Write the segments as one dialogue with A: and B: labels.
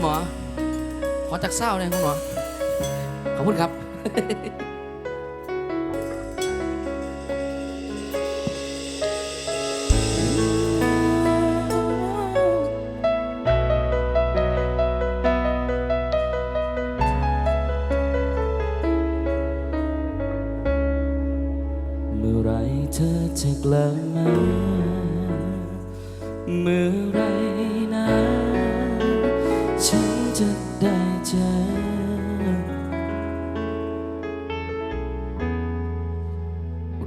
A: คุณหมอ ขอจากเศร้าเลยคุณหมอ ขอบคุณครับ เมื่อไรเธอจะกลับมาเมื่อไร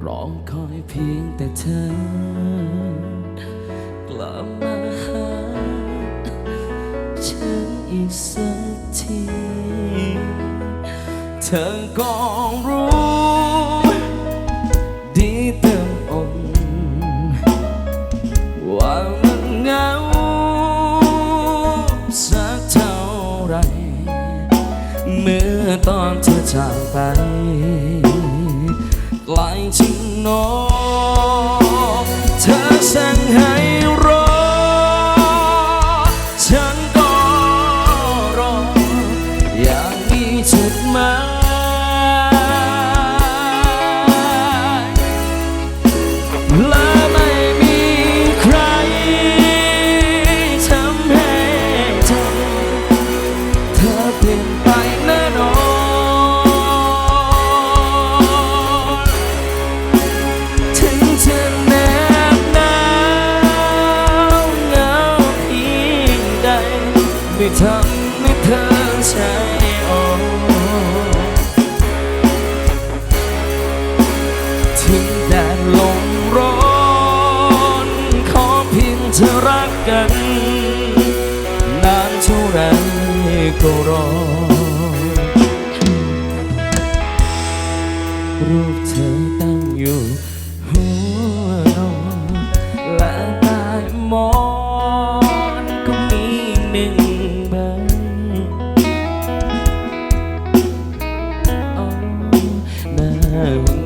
A: รอคอยเพียงแต่เธอกลับมาหาฉันอีกสักที เธอก็รู้ นกเธอสั่งให้ ทำให้เธอใจอ่อนถึงแดดลงร้อนขอเพียงเธอรักกัน นานเท่าไรก็รอ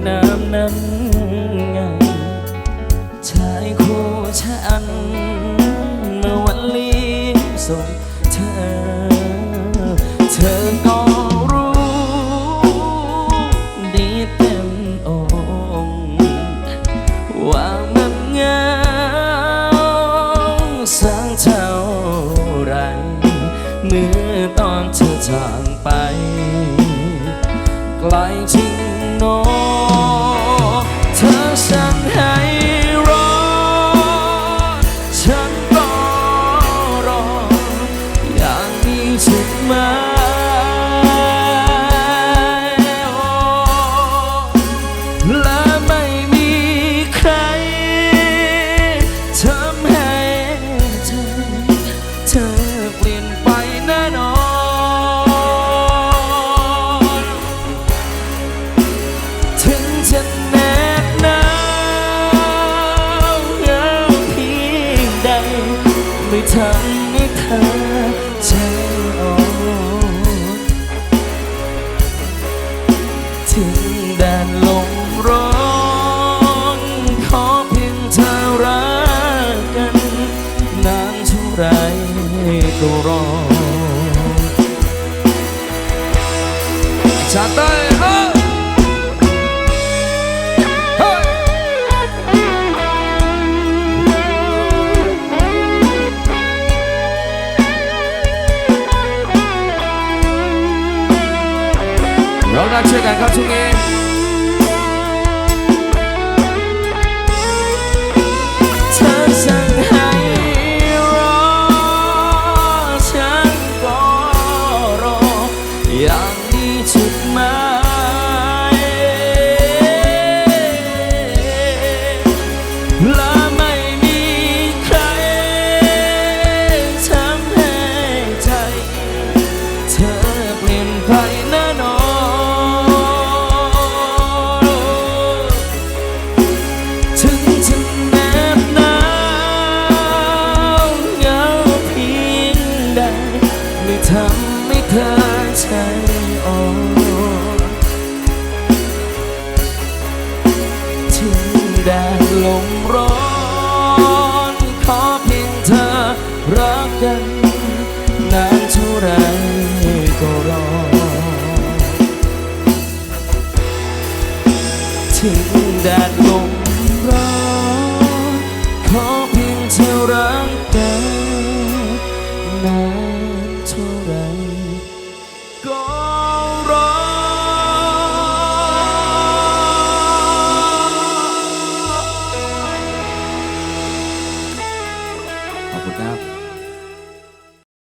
A: น้าห้องน้ำนั้นไงชายคู่ฉัน เมื่อวันลีส่งเธอ เธอก็รู้ดีเต็มอกว่ามันเงาสักเท่าไร เมื่อตอนเธอจากไป ไกลจริง know ำให้เธอใจอ่อนถึงแดดลมร้อนขอเพียงเธอรักกันนานเท่าไรก็รอจัดไได้ช่ 잠깐 난 소란을 걸어 튼다고